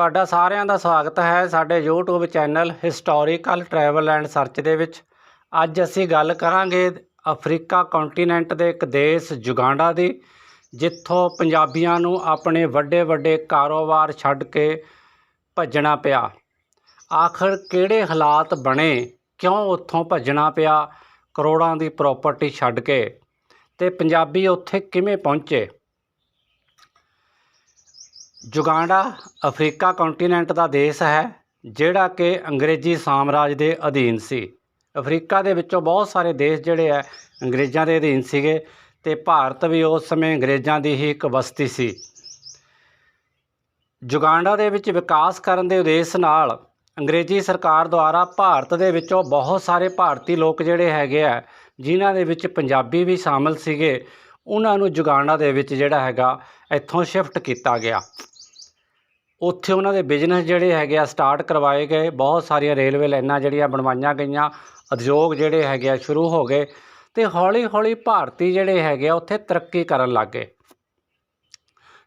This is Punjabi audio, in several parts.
ਤੁਹਾਡਾ ਸਾਰਿਆਂ ਦਾ ਸਵਾਗਤ ਹੈ ਸਾਡੇ YouTube channel historical travel and search ਦੇ ਵਿੱਚ। ਅੱਜ ਅਸੀਂ ਗੱਲ ਕਰਾਂਗੇ ਅਫਰੀਕਾ ਕੰਟੀਨੈਂਟ ਦੇ ਇੱਕ ਦੇਸ਼ ਜੁਗਾਂਡਾ ਦੀ, ਜਿੱਥੋਂ ਪੰਜਾਬੀਆਂ ਨੂੰ ਆਪਣੇ ਵੱਡੇ ਵੱਡੇ ਕਾਰੋਬਾਰ ਛੱਡ ਕੇ ਭੱਜਣਾ ਪਿਆ। ਆਖਰ ਕਿਹੜੇ ਹਾਲਾਤ ਬਣੇ, ਕਿਉਂ ਉੱਥੋਂ ਭੱਜਣਾ ਪਿਆ, ਕਰੋੜਾਂ ਦੀ ਪ੍ਰਾਪਰਟੀ ਛੱਡ ਕੇ ਤੇ ਪੰਜਾਬੀ ਉੱਥੇ ਕਿਵੇਂ ਪਹੁੰਚੇ? ਜੁਗਾਂਡਾ ਅਫਰੀਕਾ ਕੰਟੀਨੈਂਟ ਦਾ ਦੇਸ਼ ਹੈ, ਜਿਹੜਾ ਕਿ ਅੰਗਰੇਜ਼ੀ ਸਾਮਰਾਜ ਦੇ ਅਧੀਨ ਸੀ। ਅਫਰੀਕਾ ਦੇ ਵਿੱਚੋਂ ਬਹੁਤ ਸਾਰੇ ਦੇਸ਼ ਜਿਹੜੇ ਹੈ, ਅੰਗਰੇਜ਼ਾਂ ਦੇ ਅਧੀਨ ਸੀਗੇ ਤੇ ਭਾਰਤ ਵੀ ਉਸ ਸਮੇਂ ਅੰਗਰੇਜ਼ਾਂ ਦੀ ਹੀ ਇੱਕ ਬਸਤੀ ਸੀ। ਜੁਗਾਂਡਾ ਦੇ ਵਿੱਚ ਵਿਕਾਸ ਕਰਨ ਦੇ ਉਦੇਸ਼ ਨਾਲ ਅੰਗਰੇਜ਼ੀ ਸਰਕਾਰ ਦੁਆਰਾ ਭਾਰਤ ਦੇ ਵਿੱਚੋਂ ਬਹੁਤ ਸਾਰੇ ਭਾਰਤੀ ਲੋਕ ਜਿਹੜੇ ਹੈਗੇ ਆ, ਜਿਨ੍ਹਾਂ ਦੇ ਵਿੱਚ ਪੰਜਾਬੀ ਵੀ ਸ਼ਾਮਲ ਸੀਗੇ ਉਹਨਾਂ ਨੂੰ ਜੁਗਾਂਡਾ ਦੇ ਵਿੱਚ ਜਿਹੜਾ ਹੈਗਾ ਇੱਥੋਂ ਸ਼ਿਫਟ ਕੀਤਾ ਗਿਆ। ਉੱਥੇ ਉਹਨਾਂ ਦੇ ਬਿਜ਼ਨਸ ਜਿਹੜੇ ਹੈਗੇ ਆ ਸਟਾਰਟ ਕਰਵਾਏ ਗਏ। ਬਹੁਤ ਸਾਰੀਆਂ ਰੇਲਵੇ ਲਾਈਨਾਂ ਜਿਹੜੀਆਂ ਬਣਵਾਈਆਂ ਗਈਆਂ। ਉਦਯੋਗ ਜਿਹੜੇ ਹੈਗੇ ਆ ਸ਼ੁਰੂ ਹੋ ਗਏ ਤੇ ਹੌਲੀ ਹੌਲੀ ਭਾਰਤੀ ਜਿਹੜੇ ਹੈਗੇ ਆ ਉੱਥੇ ਤਰੱਕੀ ਕਰਨ ਲੱਗ ਗਏ।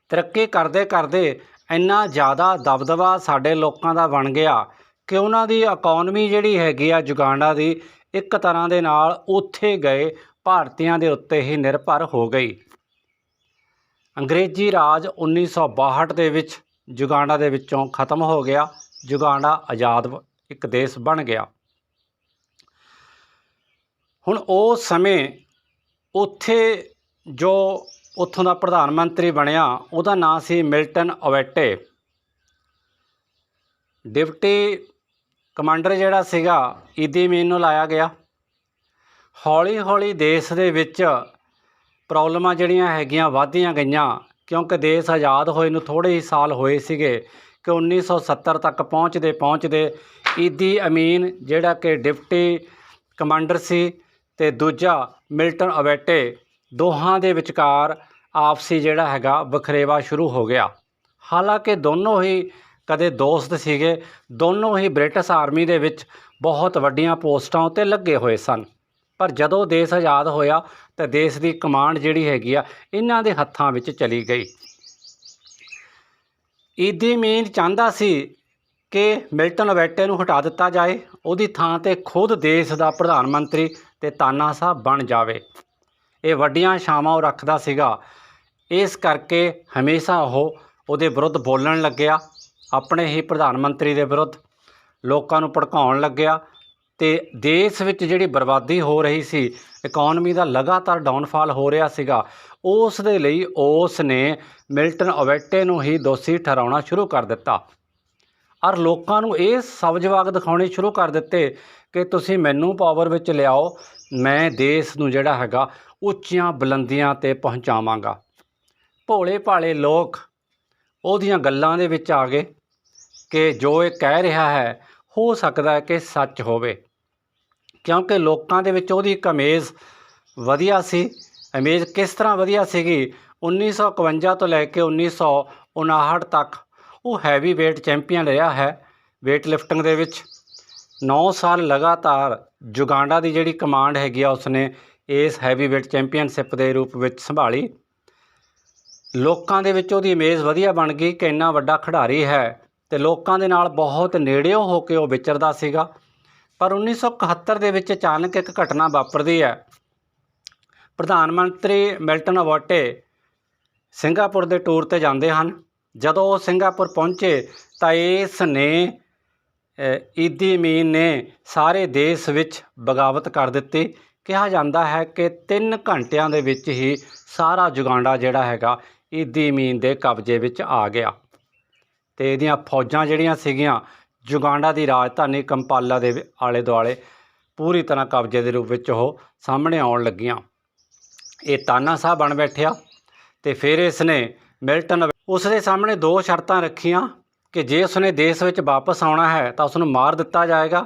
ਤਰੱਕੀ ਕਰਦੇ ਕਰਦੇ ਇੰਨਾ ਜ਼ਿਆਦਾ ਦਬਦਬਾ ਸਾਡੇ ਲੋਕਾਂ ਦਾ ਬਣ ਗਿਆ ਕਿ ਉਹਨਾਂ ਦੀ ਇਕਨੋਮੀ ਜਿਹੜੀ ਹੈਗੀ ਆ ਜੁਗਾਂਡਾ ਦੀ ਇੱਕ ਤਰ੍ਹਾਂ ਦੇ ਨਾਲ ਉੱਥੇ ਗਏ। ਭਾਰਤੀਆਂ ਦੇ ਉੱਤੇ ਹੀ ਨਿਰਭਰ ਹੋ ਗਈ। ਅੰਗਰੇਜ਼ੀ ਰਾਜ 1962 ਦੇ ਵਿੱਚ ਜੁਗਾਂਡਾ ਦੇ ਵਿੱਚੋਂ ਖਤਮ ਹੋ ਗਿਆ। ਜੁਗਾਂਡਾ ਆਜ਼ਾਦ ਇੱਕ ਦੇਸ਼ ਬਣ ਗਿਆ। ਹੁਣ ਉਸ ਸਮੇਂ ਉੱਥੇ ਜੋ ਉੱਥੋਂ ਦਾ ਪ੍ਰਧਾਨ ਮੰਤਰੀ ਬਣਿਆ, ਉਹਦਾ ਨਾਂ ਸੀ ਮਿਲਟਨ ਓਵੈਟੇ। ਡਿਪਟੀ ਕਮਾਂਡਰ ਜਿਹੜਾ ਸੀਗਾ, ਈਦੀ ਮੀਨ ਨੂੰ ਲਾਇਆ ਗਿਆ। ਹੌਲੀ ਹੌਲੀ ਦੇਸ਼ ਦੇ ਵਿੱਚ ਪ੍ਰੋਬਲਮਾਂ ਜਿਹੜੀਆਂ ਹੈਗੀਆਂ ਵਧਦੀਆਂ ਗਈਆਂ, ਕਿਉਂਕਿ ਦੇਸ਼ ਆਜ਼ਾਦ ਹੋਏ ਨੂੰ ਥੋੜ੍ਹੇ ਹੀ ਸਾਲ ਹੋਏ ਸੀਗੇ ਕਿ 1970 ਤੱਕ ਪਹੁੰਚਦੇ ਪਹੁੰਚਦੇ ਈਦੀ ਅਮੀਨ ਜਿਹੜਾ ਕਿ ਡਿਪਟੀ ਕਮਾਂਡਰ ਸੀ ਤੇ ਦੂਜਾ ਮਿਲਟਨ ਅਵੈਟੇ, ਦੋਹਾਂ ਦੇ ਵਿਚਕਾਰ ਆਪਸੀ ਜਿਹੜਾ ਹੈਗਾ ਵਖਰੇਵਾ ਸ਼ੁਰੂ ਹੋ ਗਿਆ। ਹਾਲਾਂਕਿ ਦੋਨੋਂ ਹੀ ਕਦੇ ਦੋਸਤ ਸੀਗੇ, ਦੋਨੋਂ ਹੀ ਬ੍ਰਿਟਿਸ਼ ਆਰਮੀ ਦੇ ਵਿੱਚ ਬਹੁਤ ਵੱਡੀਆਂ ਪੋਸਟਾਂ ਉੱਤੇ ਲੱਗੇ ਹੋਏ ਸਨ। ਪਰ ਜਦੋਂ ਦੇਸ਼ ਆਜ਼ਾਦ ਹੋਇਆ ਤਾਂ ਦੇਸ਼ ਦੀ ਕਮਾਂਡ ਜਿਹੜੀ ਹੈਗੀ ਆ, ਇਹਨਾਂ ਦੇ ਹੱਥਾਂ ਵਿੱਚ ਚਲੀ ਗਈ। ਈਦੀ ਮੀਨ ਚਾਹੁੰਦਾ ਸੀ ਕਿ ਮਿਲਟਨ ਵੈਟੇ ਨੂੰ ਹਟਾ ਦਿੱਤਾ ਜਾਏ, ਉਹਦੀ ਥਾਂ ਤੇ ਖੁਦ ਦੇਸ਼ ਦਾ ਪ੍ਰਧਾਨ ਮੰਤਰੀ ਤੇ ਤਾਨਾ ਸਾਹਿਬ ਬਣ ਜਾਵੇ। ਇਹ ਵੱਡੀਆਂ ਛਾਵਾਂ ਉਹ ਰੱਖਦਾ ਸੀਗਾ। ਇਸ ਕਰਕੇ ਹਮੇਸ਼ਾ ਉਹ ਉਹਦੇ ਵਿਰੁੱਧ ਬੋਲਣ ਲੱਗਿਆ, ਆਪਣੇ ਹੀ ਪ੍ਰਧਾਨ ਮੰਤਰੀ ਦੇ ਵਿਰੁੱਧ। ਲੋਕਾਂ ਨੂੰ ਭੜਕਾਉਣ ਲੱਗਿਆ ਤੇ ਦੇਸ਼ ਵਿੱਚ ਜਿਹੜੀ ਬਰਬਾਦੀ ਹੋ ਰਹੀ ਸੀ ਇਕਨੋਮੀ ਦਾ ਲਗਾਤਾਰ ਡਾਊਨਫਾਲ ਹੋ ਰਿਹਾ ਸੀਗਾ, ਉਸ ਦੇ ਲਈ ਉਸ ਨੇ ਮਿਲਟਨ ਓਵੈਟੇ ਨੂੰ ਹੀ ਦੋਸ਼ੀ ਠਹਿਰਾਉਣਾ ਸ਼ੁਰੂ ਕਰ ਦਿੱਤਾ। ਔਰ ਲੋਕਾਂ ਨੂੰ ਇਹ ਸਬਜਵਾਗ ਦਿਖਾਉਣੇ ਸ਼ੁਰੂ ਕਰ ਦਿੱਤੇ ਕਿ ਤੁਸੀਂ ਮੈਨੂੰ ਪਾਵਰ ਵਿੱਚ ਲਿਆਓ, ਮੈਂ ਦੇਸ਼ ਨੂੰ ਜਿਹੜਾ ਹੈਗਾ ਉੱਚੀਆਂ ਬੁਲੰਦੀਆਂ ਤੇ ਪਹੁੰਚਾਵਾਂਗਾ। ਭੋਲੇ ਭਾਲੇ ਲੋਕ ਉਹਦੀਆਂ ਗੱਲਾਂ ਦੇ ਵਿੱਚ ਆ ਗਏ ਕਿ ਜੋ ਇਹ ਕਹਿ ਰਿਹਾ ਹੈ ਹੋ ਸਕਦਾ ਹੈ ਕਿ ਸੱਚ ਹੋਵੇ। ਕਿਉਂਕਿ ਲੋਕਾਂ ਦੇ ਵਿੱਚ ਉਹਦੀ ਇੱਕ ਇਮੇਜ ਵਧੀਆ ਸੀ। ਇਮੇਜ ਕਿਸ ਤਰ੍ਹਾਂ ਵਧੀਆ ਸੀਗੀ? 1951 ਤੋਂ ਲੈ ਕੇ 1959 ਤੱਕ ਉਹ ਹੈਵੀ weight ਚੈਂਪੀਅਨ ਰਿਹਾ ਹੈ weight ਲਿਫਟਿੰਗ ਦੇ ਵਿੱਚ। 9 ਸਾਲ ਲਗਾਤਾਰ ਜੁਗਾਂਡਾ ਦੀ ਜਿਹੜੀ ਕਮਾਂਡ ਹੈਗੀ ਆ, ਉਸਨੇ ਇਸ ਹੈਵੀ weight ਚੈਂਪੀਅਨਸ਼ਿਪ ਦੇ ਰੂਪ ਵਿੱਚ ਸੰਭਾਲੀ। ਲੋਕਾਂ ਦੇ ਵਿੱਚ ਉਹਦੀ ਇਮੇਜ ਵਧੀਆ ਬਣ ਗਈ ਕਿ ਇੰਨਾ ਵੱਡਾ ਖਿਡਾਰੀ ਹੈ। ਤੇ ਲੋਕਾਂ ਦੇ ਨਾਲ ਬਹੁਤ ਨੇੜਿਓਂ ਹੋ ਕੇ ਉਹ ਵਿਚਰਦਾ ਸੀਗਾ। ਪਰ 1971 ਦੇ ਵਿੱਚ ਅਚਾਨਕ ਇੱਕ ਘਟਨਾ ਵਾਪਰਦੀ ਹੈ। ਪ੍ਰਧਾਨ ਮੰਤਰੀ ਮਿਲਟਨ ਅਵਾਟੇ ਸਿੰਗਾਪੁਰ ਦੇ ਟੂਰ ਤੇ ਜਾਂਦੇ ਹਨ। ਜਦੋਂ ਉਹ ਸਿੰਗਾਪੁਰ ਪਹੁੰਚੇ ਤਾਂ ਇਸ ਨੇ ਈਦੀ ਮੀਨ ਨੇ ਸਾਰੇ ਦੇਸ਼ ਵਿੱਚ ਬਗਾਵਤ ਕਰ ਦਿੱਤੀ। ਕਿਹਾ ਜਾਂਦਾ ਹੈ ਕਿ 3 ਘੰਟਿਆਂ ਦੇ ਵਿੱਚ ਹੀ ਸਾਰਾ ਜੁਗਾਂਡਾ ਜਿਹੜਾ ਹੈਗਾ ਈਦੀ ਮੀਨ ਦੇ ਕਬਜ਼ੇ ਵਿੱਚ ਆ ਗਿਆ। ਤੇ ਇਹਦੀਆਂ ਫੌਜਾਂ ਜਿਹੜੀਆਂ ਸੀਗੀਆਂ ਜੁਗਾਂਡਾ ਦੀ ਰਾਜਧਾਨੀ ਕੰਪਾਲਾ ਦੇ ਆਲੇ ਦੁਆਲੇ, ਪੂਰੀ ਤਰ੍ਹਾਂ ਕਬਜ਼ੇ ਦੇ ਰੂਪ ਵਿੱਚ ਉਹ ਸਾਹਮਣੇ ਆਉਣ ਲੱਗੀਆਂ। ਇਹ ਤਾਨਾ ਸਾਹਿਬ ਬਣ ਬੈਠਿਆ ਤੇ ਫਿਰ ਇਸ ਨੇ ਮਿਲਟਨ ਉਸ ਦੇ ਸਾਹਮਣੇ ਦੋ ਸ਼ਰਤਾਂ ਰੱਖੀਆਂ ਕਿ ਜੇ ਉਸਨੇ ਦੇਸ਼ ਵਿੱਚ ਵਾਪਸ ਆਉਣਾ ਹੈ ਤਾਂ ਉਸ ਨੂੰ ਮਾਰ ਦਿੱਤਾ ਜਾਏਗਾ।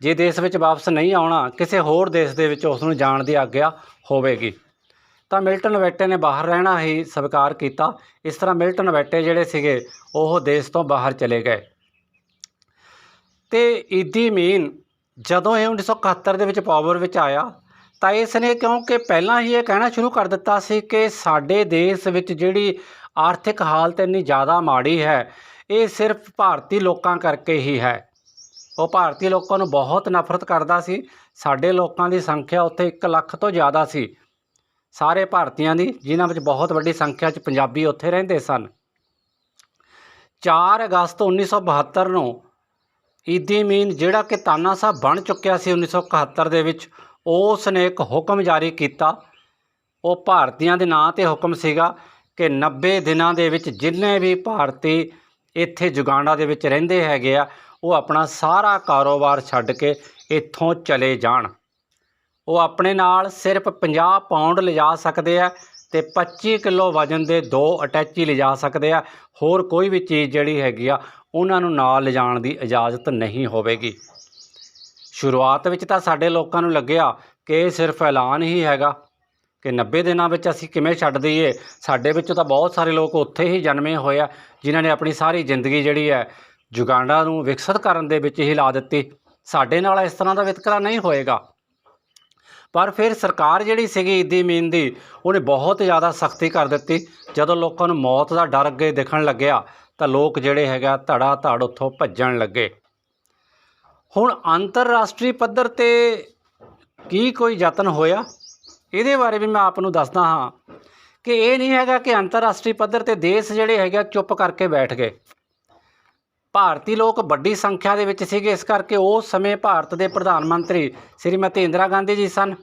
ਜੇ ਦੇਸ਼ ਵਿੱਚ ਵਾਪਸ ਨਹੀਂ ਆਉਣਾ, ਕਿਸੇ ਹੋਰ ਦੇਸ਼ ਦੇ ਵਿੱਚ ਉਸ ਨੂੰ ਜਾਣ ਦੀ ਆਗਿਆ ਹੋਵੇਗੀ। ਤਾਂ ਮਿਲਟਨ ਵੈਟੇ ਨੇ ਬਾਹਰ ਰਹਿਣਾ ਹੀ ਸਵੀਕਾਰ ਕੀਤਾ। ਇਸ ਤਰ੍ਹਾਂ ਮਿਲਟਨ ਵੈਟੇ ਜਿਹੜੇ ਸੀਗੇ, ਉਹ ਦੇਸ਼ ਤੋਂ ਬਾਹਰ ਚਲੇ ਗਏ। ਤੇ ਈਦੀ ਮੀਨ ਜਦੋਂ ਇਹ 1971 ਦੇ ਵਿੱਚ ਪਾਵਰ ਵਿੱਚ ਆਇਆ, ਤਾਂ ਇਸ ਨੇ ਕਿਉਂਕਿ ਪਹਿਲਾਂ ਹੀ ਇਹ ਕਹਿਣਾ ਸ਼ੁਰੂ ਕਰ ਦਿੱਤਾ ਸੀ ਕਿ ਸਾਡੇ ਦੇਸ਼ ਵਿੱਚ ਜਿਹੜੀ ਆਰਥਿਕ ਹਾਲਤ ਇੰਨੀ ਜ਼ਿਆਦਾ ਮਾੜੀ ਹੈ, ਇਹ ਸਿਰਫ ਭਾਰਤੀ ਲੋਕਾਂ ਕਰਕੇ ਹੀ ਹੈ। ਉਹ ਭਾਰਤੀ ਲੋਕਾਂ ਨੂੰ ਬਹੁਤ ਨਫ਼ਰਤ ਕਰਦਾ ਸੀ। ਸਾਡੇ ਲੋਕਾਂ ਦੀ ਸੰਖਿਆ ਉੱਥੇ 1 ਲੱਖ ਤੋਂ ਜ਼ਿਆਦਾ ਸੀ। ਸਾਰੇ ਭਾਰਤੀਆਂ ਦੀ, ਜਿਨ੍ਹਾਂ ਵਿੱਚ ਬਹੁਤ ਵੱਡੀ ਸੰਖਿਆ 'ਚ ਪੰਜਾਬੀ ਉੱਥੇ ਰਹਿੰਦੇ ਸਨ। 4 ਅਗਸਤ 1972 ਨੂੰ ਈਦੀ ਮੀਨ ਜਿਹੜਾ ਕਿ ਤਾਨਾ ਸਾਹਿਬ ਬਣ ਚੁੱਕਿਆ ਸੀ 1971 ਦੇ ਵਿੱਚ ਉਸ ਨੇ ਇੱਕ ਹੁਕਮ ਜਾਰੀ ਕੀਤਾ। ਉਹ ਭਾਰਤੀਆਂ ਦੇ ਨਾਂ ਤੇ ਹੁਕਮ ਸੀਗਾ ਕਿ 90 ਦਿਨਾਂ ਦੇ ਵਿੱਚ ਜਿੰਨੇ ਵੀ ਭਾਰਤੀ ਇੱਥੇ ਜੁਗਾਂਡਾ ਦੇ ਵਿੱਚ ਰਹਿੰਦੇ ਹੈਗੇ ਆ, ਉਹ ਆਪਣਾ ਸਾਰਾ ਕਾਰੋਬਾਰ ਛੱਡ ਕੇ ਇੱਥੋਂ ਚਲੇ ਜਾਣ। ਉਹ ਆਪਣੇ ਨਾਲ ਸਿਰਫ 50 ਪਾਉਂਡ ਲਿਜਾ ਸਕਦੇ ਆ ਤੇ 25 ਕਿਲੋ ਵਜਨ ਦੇ ਦੋ ਅਟੈਚੀ ਲਿਜਾ ਸਕਦੇ ਆ। ਹੋਰ ਕੋਈ ਵੀ ਚੀਜ਼ ਜਿਹੜੀ ਹੈਗੀ ਆ, ਉਹਨਾਂ ਨੂੰ ਨਾਲ ਲਿਜਾਣ ਦੀ ਇਜਾਜ਼ਤ ਨਹੀਂ ਹੋਵੇਗੀ। ਸ਼ੁਰੂਆਤ ਵਿੱਚ ਤਾਂ ਸਾਡੇ ਲੋਕਾਂ ਨੂੰ ਲੱਗਿਆ ਕਿ ਇਹ ਸਿਰਫ ਐਲਾਨ ਹੀ ਹੈਗਾ ਕਿ 90 ਦਿਨਾਂ ਵਿੱਚ ਅਸੀਂ ਕਿਵੇਂ ਛੱਡ ਦਈਏ। ਸਾਡੇ ਵਿੱਚੋਂ ਤਾਂ ਬਹੁਤ ਸਾਰੇ ਲੋਕ ਉੱਥੇ ਹੀ ਜਨਮੇ ਹੋਏ ਆ, ਜਿਨ੍ਹਾਂ ਨੇ ਆਪਣੀ ਸਾਰੀ ਜ਼ਿੰਦਗੀ ਜਿਹੜੀ ਹੈ ਜੁਗਾਂਡਾ ਨੂੰ ਵਿਕਸਿਤ ਕਰਨ ਦੇ ਵਿੱਚ ਹੀ ਲਾ ਦਿੱਤੀ। ਸਾਡੇ ਨਾਲ ਇਸ ਤਰ੍ਹਾਂ ਦਾ ਵਿਤਕਰਾ ਨਹੀਂ ਹੋਏਗਾ। ਪਰ ਫਿਰ ਸਰਕਾਰ ਜਿਹੜੀ ਸੀਗੀ ਈਦੀ ਮੀਨ ਦੀ, ਉਹਨੇ ਬਹੁਤ ਜ਼ਿਆਦਾ ਸਖਤੀ ਕਰ ਦਿੱਤੀ। ਜਦੋਂ ਲੋਕਾਂ ਨੂੰ ਮੌਤ ਦਾ ਡਰ ਅੱਗੇ ਦਿਖਣ ਲੱਗਿਆ, ਤਾਂ ਲੋਕ ਜਿਹੜੇ ਹੈਗਾ ਧੜਾ ਧੜ ਉੱਥੋਂ ਭੱਜਣ ਲੱਗੇ। ਹੁਣ ਅੰਤਰਰਾਸ਼ਟਰੀ ਪੱਧਰ ਤੇ ਕੀ ਕੋਈ ਯਤਨ ਹੋਇਆ? ਇਹਦੇ ਬਾਰੇ ਵੀ ਮੈਂ ਆਪ ਨੂੰ ਦੱਸਦਾ ਹਾਂ ਕਿ ਇਹ ਨਹੀਂ ਹੈਗਾ ਕਿ ਅੰਤਰਰਾਸ਼ਟਰੀ ਪੱਧਰ ਤੇ ਦੇਸ਼ ਜਿਹੜੇ ਹੈਗੇ ਆ ਚੁੱਪ ਕਰਕੇ ਬੈਠ ਗਏ। ਭਾਰਤੀ ਲੋਕ ਵੱਡੀ ਸੰਖਿਆ ਦੇ ਵਿੱਚ ਸੀਗੇ, ਇਸ ਕਰਕੇ ਉਸ ਸਮੇਂ ਭਾਰਤ ਦੇ ਪ੍ਰਧਾਨ ਮੰਤਰੀ ਸ਼੍ਰੀਮਤੀ ਇੰਦਰਾ ਗਾਂਧੀ ਜੀ ਸਨ।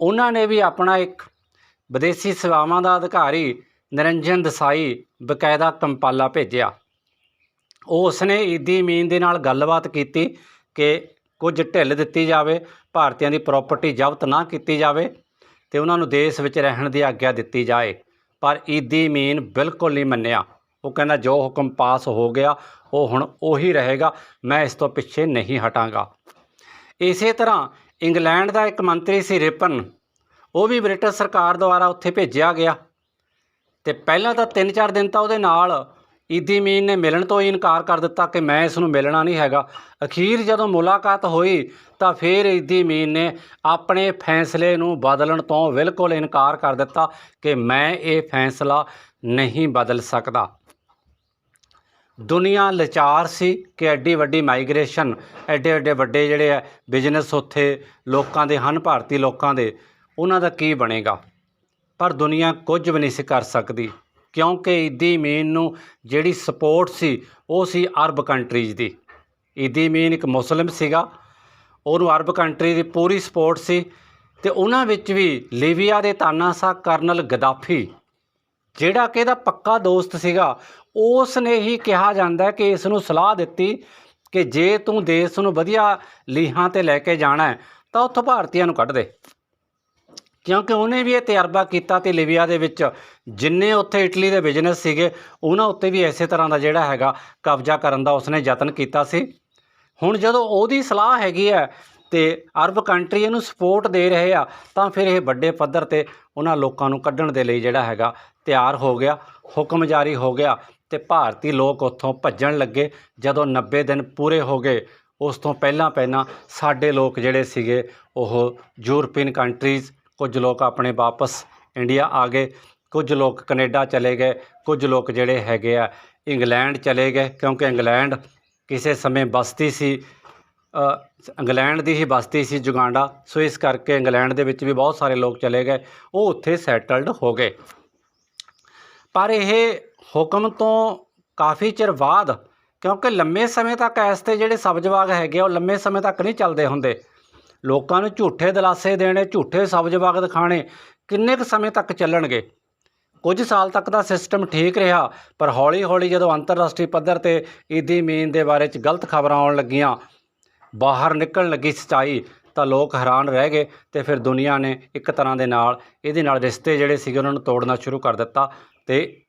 ਉਹਨਾਂ ਨੇ ਵੀ ਆਪਣਾ ਇੱਕ ਵਿਦੇਸ਼ੀ ਸੇਵਾਵਾਂ ਦਾ ਅਧਿਕਾਰੀ ਨਿਰੰਜਨ ਦਸਾਈ ਬਕਾਇਦਾ ਕੰਪਾਲਾ ਭੇਜਿਆ। ਉਸ ਨੇ ਈਦੀ ਮੀਨ ਦੇ ਨਾਲ ਗੱਲਬਾਤ ਕੀਤੀ ਕਿ ਕੁਝ ਢਿੱਲ ਦਿੱਤੀ ਜਾਵੇ, ਭਾਰਤੀਆਂ ਦੀ ਪ੍ਰਾਪਰਟੀ ਜ਼ਬਤ ਨਾ ਕੀਤੀ ਜਾਵੇ ਤੇ ਉਹਨਾਂ ਨੂੰ ਦੇਸ਼ ਵਿੱਚ ਰਹਿਣ ਦੀ ਆਗਿਆ ਦਿੱਤੀ ਜਾਏ। ਪਰ ਈਦੀ ਮੀਨ ਬਿਲਕੁਲ ਨਹੀਂ ਮੰਨਿਆ। ਉਹ ਕਹਿੰਦਾ ਜੋ ਹੁਕਮ ਪਾਸ ਹੋ ਗਿਆ, ਉਹ ਹੁਣ ਉਹੀ ਰਹੇਗਾ, ਮੈਂ ਇਸ ਤੋਂ ਪਿੱਛੇ ਨਹੀਂ ਹਟਾਂਗਾ। ਇਸੇ ਤਰ੍ਹਾਂ ਇੰਗਲੈਂਡ ਦਾ ਇੱਕ ਮੰਤਰੀ ਸੀ ਰਿਪਨ, ਉਹ ਵੀ ਬ੍ਰਿਟਿਸ਼ ਸਰਕਾਰ ਦੁਆਰਾ ਉੱਥੇ ਭੇਜਿਆ ਗਿਆ। ਤੇ ਪਹਿਲਾਂ ਤਾਂ 3-4 ਦਿਨ ਤਾਂ ਉਹਦੇ ਨਾਲ ਈਦੀ ਮੀਨ ਨੇ ਮਿਲਣ ਤੋਂ ਹੀ ਇਨਕਾਰ ਕਰ ਦਿੱਤਾ ਕਿ ਮੈਂ ਇਸ ਨੂੰ ਮਿਲਣਾ ਨਹੀਂ ਹੈਗਾ। ਅਖੀਰ ਜਦੋਂ ਮੁਲਾਕਾਤ ਹੋਈ ਤਾਂ ਫਿਰ ਈਦੀ ਮੀਨ ਨੇ ਆਪਣੇ ਫੈਸਲੇ ਨੂੰ ਬਦਲਣ ਤੋਂ ਬਿਲਕੁਲ ਇਨਕਾਰ ਕਰ ਦਿੱਤਾ ਕਿ ਮੈਂ ਇਹ ਫੈਸਲਾ ਨਹੀਂ ਬਦਲ ਸਕਦਾ। ਦੁਨੀਆ ਲਾਚਾਰ ਸੀ ਕਿ ਐਡੀ ਵੱਡੀ ਮਾਈਗ੍ਰੇਸ਼ਨ, ਐਡੇ ਐਡੇ ਵੱਡੇ ਜਿਹੜੇ ਆ ਬਿਜ਼ਨਸ ਉੱਥੇ ਲੋਕਾਂ ਦੇ ਹਨ, ਭਾਰਤੀ ਲੋਕਾਂ ਦੇ, ਉਹਨਾਂ ਦਾ ਕੀ ਬਣੇਗਾ? ਪਰ ਦੁਨੀਆ ਕੁਝ ਵੀ ਨਹੀਂ ਸੀ ਕਰ ਸਕਦੀ, ਕਿਉਂਕਿ ਈਦੀ ਮੀਨ ਨੂੰ ਜਿਹੜੀ ਸਪੋਰਟ ਸੀ, ਉਹ ਸੀ ਅਰਬ ਕੰਟਰੀਜ਼ ਦੀ। ਈਦੀ ਮੀਨ ਇੱਕ ਮੁਸਲਿਮ ਸੀਗਾ, ਉਹਨੂੰ ਅਰਬ ਕੰਟਰੀ ਦੀ ਪੂਰੀ ਸਪੋਰਟ ਸੀ ਤੇ ਉਹਨਾਂ ਵਿੱਚ ਵੀ ਲੀਬੀਆ ਦੇ ਤਾਨਾਸ਼ਾਹ ਕਰਨਲ ਗਦਾਫੀ, ਜਿਹੜਾ ਕਿ ਇਹਦਾ ਪੱਕਾ ਦੋਸਤ ਸੀਗਾ ਉਸ ਨੇ ਹੀ ਕਿਹਾ ਜਾਂਦਾ ਕਿ ਇਸ ਨੂੰ ਸਲਾਹ ਦਿੱਤੀ ਕਿ ਜੇ ਤੂੰ ਦੇਸ਼ ਨੂੰ ਵਧੀਆ ਲੀਹਾਂ ਤੇ ਲੈ ਕੇ ਜਾਣਾ ਤਾਂ ਉੱਥੋਂ ਭਾਰਤੀਆਂ ਨੂੰ ਕੱਢ ਦੇ। ਕਿਉਂਕਿ ਉਹਨੇ ਵੀ ਇਹ ਤਜਰਬਾ ਕੀਤਾ ਤੇ ਲਿਬੀਆ ਦੇ ਵਿੱਚ ਜਿੰਨੇ ਉੱਥੇ ਇਟਲੀ ਦੇ ਬਿਜ਼ਨਸ ਸੀਗੇ, ਉਹਨਾਂ ਉੱਤੇ ਵੀ ਇਸੇ ਤਰ੍ਹਾਂ ਦਾ ਜਿਹੜਾ ਹੈਗਾ ਕਬਜ਼ਾ ਕਰਨ ਦਾ ਉਸਨੇ ਯਤਨ ਕੀਤਾ ਸੀ। ਹੁਣ ਜਦੋਂ ਉਹਦੀ ਸਲਾਹ ਹੈਗੀ ਹੈ ਤੇ ਅਰਬ ਕੰਟਰੀ ਇਹਨੂੰ ਸਪੋਰਟ ਦੇ ਰਹੇ ਆ, ਤਾਂ ਫਿਰ ਇਹ ਵੱਡੇ ਪੱਧਰ ਤੇ ਉਹਨਾਂ ਲੋਕਾਂ ਨੂੰ ਕੱਢਣ ਦੇ ਲਈ ਜਿਹੜਾ ਹੈਗਾ ਤਿਆਰ ਹੋ ਗਿਆ, ਹੁਕਮ ਜਾਰੀ ਹੋ ਗਿਆ। ਅਤੇ ਭਾਰਤੀ ਲੋਕ ਉੱਥੋਂ ਭੱਜਣ ਲੱਗੇ। ਜਦੋਂ 90 ਦਿਨ ਪੂਰੇ ਹੋ ਗਏ, ਉਸ ਤੋਂ ਪਹਿਲਾਂ ਪਹਿਲਾਂ ਸਾਡੇ ਲੋਕ ਜਿਹੜੇ ਸੀਗੇ, ਉਹ ਯੂਰਪੀਅਨ ਕੰਟਰੀਜ਼, ਕੁਝ ਲੋਕ ਆਪਣੇ ਵਾਪਸ ਇੰਡੀਆ ਆ ਗਏ, ਕੁਝ ਲੋਕ ਕੈਨੇਡਾ ਚਲੇ ਗਏ, ਕੁਝ ਲੋਕ ਜਿਹੜੇ ਹੈਗੇ ਆ ਇੰਗਲੈਂਡ ਚਲੇ ਗਏ, ਕਿਉਂਕਿ ਇੰਗਲੈਂਡ ਕਿਸੇ ਸਮੇਂ ਬਸਤੀ ਸੀ ਇੰਗਲੈਂਡ ਦੀ ਹੀ ਬਸਤੀ ਸੀ ਜੁਗਾਂਡਾ ਸੋ ਇਸ ਕਰਕੇ ਇੰਗਲੈਂਡ ਦੇ ਵਿੱਚ ਵੀ ਬਹੁਤ ਸਾਰੇ ਲੋਕ ਚਲੇ ਗਏ, ਉਹ ਉੱਥੇ ਸੈਟਲਡ ਹੋ ਗਏ। ਪਰ ਇਹ ਹੁਕਮ ਤੋਂ ਕਾਫੀ ਚਿਰ ਬਾਅਦ ਕਿਉਂਕਿ ਲੰਮੇ ਸਮੇਂ ਤੱਕ ਇਸ ਤੇ ਜਿਹੜੇ ਸਬਜ਼ਵਾਗ ਹੈਗੇ ਆ, ਉਹ ਲੰਮੇ ਸਮੇਂ ਤੱਕ ਨਹੀਂ ਚੱਲਦੇ ਹੁੰਦੇ। ਲੋਕਾਂ ਨੂੰ ਝੂਠੇ ਦਿਲਾਸੇ ਦੇਣੇ ਝੂਠੇ ਸਬਜ਼ਵਾਗ ਦਿਖਾਣੇ ਕਿੰਨੇ ਕੁ ਸਮੇਂ ਤੱਕ ਚੱਲਣਗੇ? ਕੁਝ ਸਾਲ ਤੱਕ ਦਾ ਸਿਸਟਮ ਠੀਕ ਰਿਹਾ ਪਰ ਹੌਲੀ-ਹੌਲੀ ਜਦੋਂ ਅੰਤਰਰਾਸ਼ਟਰੀ ਪੱਧਰ ਤੇ ਈਦੀ ਮੀਨ ਦੇ ਬਾਰੇ 'ਚ ਗਲਤ ਖਬਰਾਂ ਆਉਣ ਲੱਗੀਆਂ ਬਾਹਰ ਨਿਕਲਣ ਲੱਗੀ ਸੱਚਾਈ ਤਾਂ ਲੋਕ ਹੈਰਾਨ ਰਹਿ ਗਏ ਤੇ ਫਿਰ ਦੁਨੀਆ ਨੇ ਇੱਕ ਤਰ੍ਹਾਂ ਦੇ ਨਾਲ ਇਹਦੇ ਨਾਲ ਰਿਸ਼ਤੇ ਜਿਹੜੇ ਸੀਗੇ ਉਹਨਾਂ ਨੂੰ ਤੋੜਨਾ ਸ਼ੁਰੂ ਕਰ ਦਿੱਤਾ ਤੇ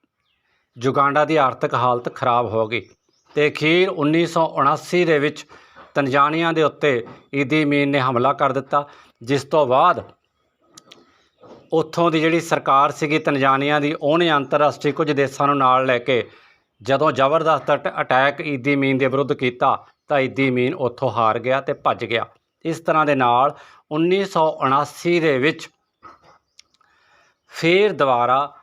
ਜੁਗਾਂਡਾ ਦੀ ਆਰਥਿਕ ਹਾਲਤ ਖਰਾਬ ਹੋ ਗਈ ਤੇ ਅਖੀਰ 1979 ਦੇ ਵਿੱਚ ਤਨਜ਼ਾਨੀਆ ਦੇ ਉੱਤੇ ਈਦੀ ਮੀਨ ਨੇ ਹਮਲਾ ਕਰ ਦਿੱਤਾ, ਜਿਸ ਤੋਂ ਬਾਅਦ ਉੱਥੋਂ ਦੀ ਜਿਹੜੀ ਸਰਕਾਰ ਸੀਗੀ ਤਨਜ਼ਾਨੀਆ ਦੀ, ਉਹਨੇ ਅੰਤਰਰਾਸ਼ਟਰੀ ਕੁਝ ਦੇਸ਼ਾਂ ਨੂੰ ਨਾਲ ਲੈ ਕੇ ਜਦੋਂ ਜ਼ਬਰਦਸਤ ਅਟ- ਅਟੈਕ ਈਦੀ ਮੀਨ ਦੇ ਵਿਰੁੱਧ ਕੀਤਾ, ਤਾਂ ਈਦੀ ਮੀਨ ਉੱਥੋਂ ਹਾਰ ਗਿਆ ਤੇ ਭੱਜ ਗਿਆ। ਇਸ ਤਰ੍ਹਾਂ ਦੇ ਨਾਲ 1979 ਦੇ ਵਿੱਚ ਫੇਰ ਦੁਬਾਰਾ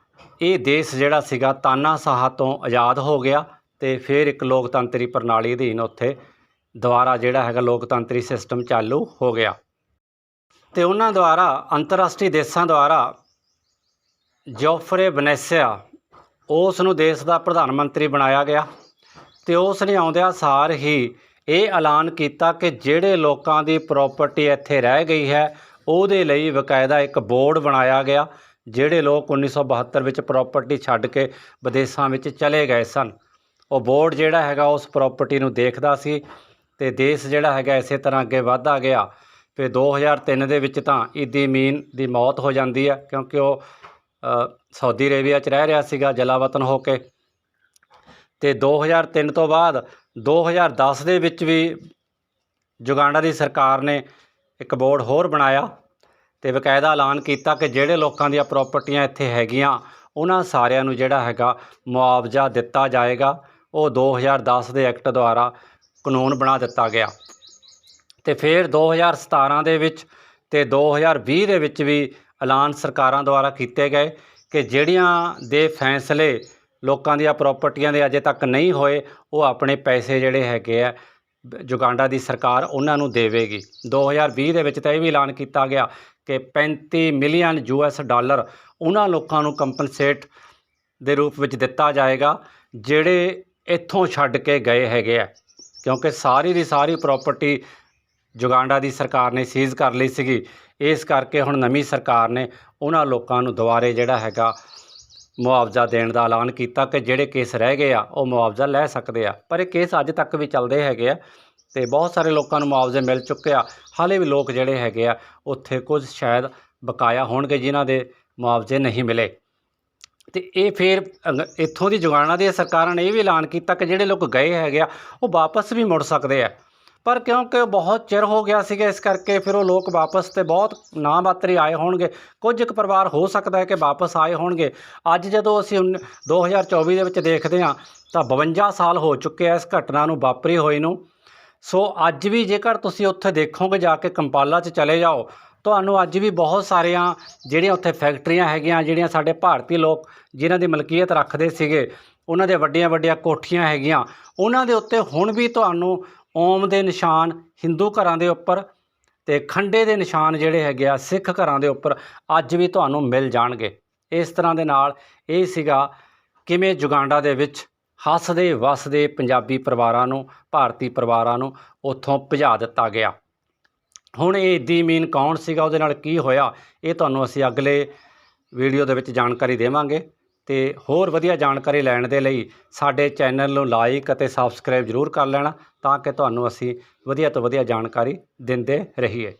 ਇਹ ਦੇਸ਼ ਜਿਹੜਾ ਸੀਗਾ ਤਾਨਾਸ਼ਾਹ ਤੋਂ ਆਜ਼ਾਦ ਹੋ ਗਿਆ ਤੇ ਫਿਰ ਇੱਕ ਲੋਕਤੰਤਰੀ ਪ੍ਰਣਾਲੀ ਅਧੀਨ ਉੱਥੇ ਦੁਬਾਰਾ ਜਿਹੜਾ ਹੈਗਾ ਲੋਕਤੰਤਰੀ ਸਿਸਟਮ ਚਾਲੂ ਹੋ ਗਿਆ। ਤੇ ਉਹਨਾਂ ਦੁਆਰਾ, ਅੰਤਰਰਾਸ਼ਟਰੀ ਦੇਸ਼ਾਂ ਦੁਆਰਾ ਜੋਫਰੇ ਬਨੈਸਿਆ ਉਸ ਨੂੰ ਦੇਸ਼ ਦਾ ਪ੍ਰਧਾਨ ਮੰਤਰੀ ਬਣਾਇਆ ਗਿਆ ਤੇ ਉਸ ਨੇ ਆਉਂਦਿਆਂ ਸਾਰ ਹੀ ਇਹ ਐਲਾਨ ਕੀਤਾ ਕਿ ਜਿਹੜੇ ਲੋਕਾਂ ਦੀ ਪ੍ਰਾਪਰਟੀ ਇੱਥੇ ਰਹਿ ਗਈ ਹੈ, ਉਹਦੇ ਲਈ ਬਕਾਇਦਾ ਇੱਕ ਬੋਰਡ ਬਣਾਇਆ ਗਿਆ ਜਿਹੜੇ ਲੋਕ 1972 ਵਿੱਚ ਪ੍ਰਾਪਰਟੀ ਛੱਡ ਕੇ ਵਿਦੇਸ਼ਾਂ ਵਿੱਚ ਚਲੇ ਗਏ ਸਨ, ਉਹ ਬੋਰਡ ਜਿਹੜਾ ਹੈਗਾ ਉਸ ਪ੍ਰਾਪਰਟੀ ਨੂੰ ਦੇਖਦਾ ਸੀ ਤੇ ਦੇਸ਼ ਜਿਹੜਾ ਹੈਗਾ ਇਸੇ ਤਰ੍ਹਾਂ ਅੱਗੇ ਵਧਦਾ ਗਿਆ। ਫਿਰ 2003 ਦੇ ਵਿੱਚ ਤਾਂ ਈਦੀ ਮੀਨ ਦੀ ਮੌਤ ਹੋ ਜਾਂਦੀ ਹੈ, ਕਿਉਂਕਿ ਉਹ ਸਾਊਦੀ ਅਰੇਬੀਆ 'ਚ ਰਹਿ ਰਿਹਾ ਸੀਗਾ, ਜਲਾਵਤਨ ਹੋ ਕੇ। ਤੇ 2003 ਤੋਂ ਬਾਅਦ 2010 ਦੇ ਵਿੱਚ ਵੀ ਜੁਗਾਂਡਾ ਦੀ ਸਰਕਾਰ ਨੇ ਇੱਕ ਬੋਰਡ ਹੋਰ ਬਣਾਇਆ ਤੇ ਬਕਾਇਦਾ ਐਲਾਨ ਕੀਤਾ ਕਿ ਜਿਹੜੇ ਲੋਕਾਂ ਦੀਆਂ ਪ੍ਰਾਪਰਟੀਆਂ ਇੱਥੇ ਹੈਗੀਆਂ, ਉਹਨਾਂ ਸਾਰਿਆਂ ਨੂੰ ਜਿਹੜਾ ਹੈਗਾ ਮੁਆਵਜ਼ਾ ਦਿੱਤਾ ਜਾਏਗਾ। ਉਹ 2010 ਦੇ ਐਕਟ ਦੁਆਰਾ ਕਾਨੂੰਨ ਬਣਾ ਦਿੱਤਾ ਗਿਆ। ਤੇ ਫਿਰ 2017 ਦੇ ਵਿੱਚ ਤੇ 2020 ਦੇ ਵਿੱਚ ਵੀ ਐਲਾਨ ਸਰਕਾਰਾਂ ਦੁਆਰਾ ਕੀਤੇ ਗਏ ਕਿ ਜਿਹੜੀਆਂ ਦੇ ਫੈਸਲੇ ਲੋਕਾਂ ਦੀਆਂ ਪ੍ਰਾਪਰਟੀਆਂ ਦੇ ਅਜੇ ਤੱਕ ਨਹੀਂ ਹੋਏ, ਉਹ ਆਪਣੇ ਪੈਸੇ ਜਿਹੜੇ ਹੈਗੇ ਆ ਜੁਗਾਂਡਾ ਦੀ ਸਰਕਾਰ ਉਹਨਾਂ ਨੂੰ ਦੇਵੇਗੀ। 2020 ਦੇ ਵਿੱਚ ਤਾਂ ਇਹ ਵੀ ਐਲਾਨ ਕੀਤਾ ਗਿਆ ਕਿ 35 ਮਿਲੀਅਨ ਯੂ ਯੂਐਸ ਡਾਲਰ ਉਹਨਾਂ ਲੋਕਾਂ ਨੂੰ ਕੰਪਨਸੇਟ ਦੇ ਰੂਪ ਵਿੱਚ ਦਿੱਤਾ ਜਾਏਗਾ, ਜਿਹੜੇ ਇੱਥੋਂ ਛੱਡ ਕੇ ਗਏ ਹੈਗੇ ਆ। ਕਿਉਂਕਿ ਸਾਰੀ ਦੀ ਸਾਰੀ ਪ੍ਰਾਪਰਟੀ ਜੁਗਾਂਡਾ ਦੀ ਸਰਕਾਰ ਨੇ ਸੀਜ਼ ਕਰ ਲਈ ਸੀਗੀ। ਇਸ ਕਰਕੇ ਹੁਣ ਨਵੀਂ ਸਰਕਾਰ ਨੇ ਉਹਨਾਂ ਲੋਕਾਂ ਨੂੰ ਦੁਬਾਰੇ ਜਿਹੜਾ ਹੈਗਾ ਮੁਆਵਜ਼ਾ ਦੇਣ ਦਾ ਐਲਾਨ ਕੀਤਾ ਕਿ ਜਿਹੜੇ ਕੇਸ ਰਹਿ ਗਏ ਆ, ਉਹ ਮੁਆਵਜ਼ਾ ਲੈ ਸਕਦੇ ਆ। ਪਰ ਇਹ ਕੇਸ ਅੱਜ ਤੱਕ ਵੀ ਚੱਲਦੇ ਹੈਗੇ ਆ। ਤੇ ਬਹੁਤ ਸਾਰੇ ਲੋਕਾਂ ਨੂੰ ਮੁਆਵਜ਼ੇ ਮਿਲ ਚੁੱਕੇ ਆ। ਹਾਲੇ ਵੀ ਲੋਕ ਜਿਹੜੇ ਹੈਗੇ ਆ, ਉੱਥੇ ਕੁਝ ਸ਼ਾਇਦ ਬਕਾਇਆ ਹੋਣਗੇ ਜਿਨ੍ਹਾਂ ਦੇ ਮੁਆਵਜ਼ੇ ਨਹੀਂ ਮਿਲੇ। ਤੇ ਇਹ ਫਿਰ ਅੰਗ- ਇੱਥੋਂ ਦੀ ਜੁਗਾਣਾ ਦੀ ਸਰਕਾਰਾਂ ਨੇ ਇਹ ਵੀ ਐਲਾਨ ਕੀਤਾ ਕਿ ਜਿਹੜੇ ਲੋਕ ਗਏ ਹੈਗੇ ਆ, ਉਹ ਵਾਪਸ ਵੀ ਮੁੜ ਸਕਦੇ ਆ। ਪਰ ਕਿਉਂਕਿ ਉਹ ਬਹੁਤ ਚਿਰ ਹੋ ਗਿਆ ਸੀਗਾ ਇਸ ਕਰਕੇ ਫਿਰ ਉਹ ਲੋਕ ਵਾਪਸ ਤੇ ਬਹੁਤ ਨਾ ਮਾਤਰੀ ਆਏ ਹੋਣਗੇ। ਕੁਝ ਕੁ ਪਰਿਵਾਰ ਹੋ ਸਕਦਾ ਹੈ ਕਿ ਵਾਪਸ ਆਏ ਹੋਣਗੇ। ਅੱਜ ਜਦੋਂ ਅਸੀਂ ਉਨ- 2024 ਦੇ ਵਿੱਚ ਦੇਖਦੇ ਹਾਂ, ਤਾਂ 52 ਸਾਲ ਹੋ ਚੁੱਕੇ ਆ ਇਸ ਘਟਨਾ ਨੂੰ, ਵਾਪਰੀ ਹੋਈ ਨੂੰ। ਸੋ ਅੱਜ ਵੀ ਜੇਕਰ ਤੁਸੀਂ ਉੱਥੇ ਦੇਖੋਗੇ ਜਾ ਕੇ ਕੰਪਾਲਾ 'ਚ ਚਲੇ ਜਾਓ, ਤੁਹਾਨੂੰ ਅੱਜ ਵੀ ਬਹੁਤ ਸਾਰੀਆਂ ਜਿਹੜੀਆਂ ਉੱਥੇ ਫੈਕਟਰੀਆਂ ਹੈਗੀਆਂ, ਜਿਹੜੀਆਂ ਸਾਡੇ ਭਾਰਤੀ ਲੋਕ ਜਿਨ੍ਹਾਂ ਦੀ ਮਲਕੀਅਤ ਰੱਖਦੇ ਸੀਗੇ, ਉਹਨਾਂ ਦੇ ਵੱਡੀਆਂ ਵੱਡੀਆਂ ਕੋਠੀਆਂ ਹੈਗੀਆਂ, ਉਹਨਾਂ ਦੇ ਉੱਤੇ ਹੁਣ ਵੀ ਤੁਹਾਨੂੰ ਓਮ ਦੇ ਨਿਸ਼ਾਨ, ਹਿੰਦੂ ਘਰਾਂ ਦੇ ਉੱਪਰ ਤੇ ਖੰਡੇ ਦੇ ਨਿਸ਼ਾਨ ਜਿਹੜੇ ਹੈਗੇ ਆ, ਸਿੱਖ ਘਰਾਂ ਦੇ ਉੱਪਰ ਅੱਜ ਵੀ ਤੁਹਾਨੂੰ ਮਿਲ ਜਾਣਗੇ। ਇਸ ਤਰ੍ਹਾਂ ਦੇ ਨਾਲ ਇਹ ਸੀਗਾ ਕਿਵੇਂ ਜੁਗਾਂਡਾ ਦੇ ਵਿੱਚ ਹੱਸਦੇ, ਵਸਦੇ ਪੰਜਾਬੀ ਪਰਿਵਾਰਾਂ ਨੂੰ, ਭਾਰਤੀ ਪਰਿਵਾਰਾਂ ਨੂੰ ਉੱਥੋਂ ਭਜਾ ਦਿੱਤਾ ਗਿਆ। ਹੁਣ ਇਹ ਈਦੀ ਅਮੀਨ ਕੌਣ ਸੀਗਾ, ਉਹਦੇ ਨਾਲ ਕੀ ਹੋਇਆ, ਇਹ ਤੁਹਾਨੂੰ ਅਸੀਂ ਅਗਲੇ ਵੀਡੀਓ ਦੇ ਵਿੱਚ ਜਾਣਕਾਰੀ ਦੇਵਾਂਗੇ। ਤੇ ਹੋਰ ਵਧੀਆ ਜਾਣਕਾਰੀ ਲੈਣ ਦੇ ਲਈ ਸਾਡੇ ਚੈਨਲ ਨੂੰ ਲਾਈਕ ਅਤੇ ਸਬਸਕ੍ਰਾਈਬ ਜ਼ਰੂਰ ਕਰ ਲੈਣਾ, ਤਾਂ ਕਿ ਤੁਹਾਨੂੰ ਅਸੀਂ ਵਧੀਆ ਤੋਂ ਵਧੀਆ ਜਾਣਕਾਰੀ ਦਿੰਦੇ ਰਹੀਏ।